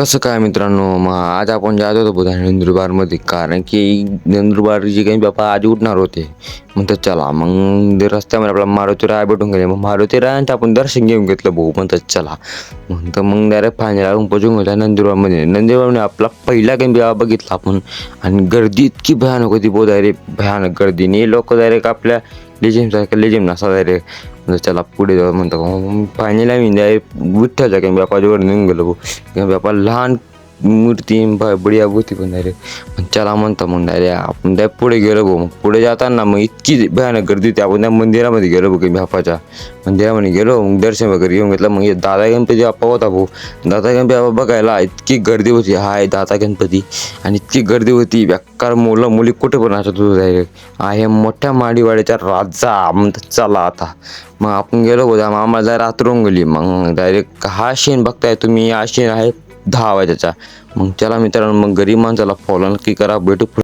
कसं काय मित्रांनो? मग आज आपण जात होतो बुधा नंदुरबारमध्ये. कारण की नंदुरबार जे काही बापा आधी उठणार होते. म्हणतात चला मग रस्त्यामध्ये आपला मारुती राय भेटून गेले. मग मारुती रायांचं आपण दर्शन घेऊन घेतलं भाऊ. म्हणतात चला. मग तर मग डायरेक्ट फायनल पोचून गेला नंदुरबारमध्ये. नंदुरबारमध्ये आपला पहिला गेम बघितला आपण. आणि गर्दी इतकी भयानक होती बो डायरेक्ट भयानक गर्दीने लोक डायरेक्ट आपल्या लेजिमसारखं लेजिम नसा डायरेक्ट म्हणजे चला पुढे जाऊ म्हणतो. फायनली आम्ही डायरेक्ट विठ्ठलच्या काही व्यापारीवर निघून गेलो भाऊ. व्यापार लहान मूर्ती ब- बढिया होती पण डायरेक्ट पण चला म्हणता मग डायरेक्ट आपण त्या पुढे गेलो भाऊ. मग पुढे जाताना मग इतकी भयानक गर्दी होती. आपण त्या मंदिरामध्ये गेलो बघ बापाच्या. मंदिरामध्ये गेलो मग दर्शन वगैरे घेऊन घेतलं. मग दादा गणपती बाप्पा होता भाऊ. दादा गणपती बाप्पा बघायला इतकी गर्दी होती. हा आहे दादा गणपती. आणि इतकी गर्दी होती. बेकार मुलं मुली कुठे पण असतात होतो आहे मोठ्या माडीवाड्याचा राजा. म्हणतात चला आता. मग आपण गेलो होतो आम्हाला जरा रात्रून गेली. मग डायरेक्ट हा शेण बघताय तुम्ही. हा शेण आहे दहा त्याचा मग चला मित्रांनो मग गरीब माणसाला फॉलो की करा भेटू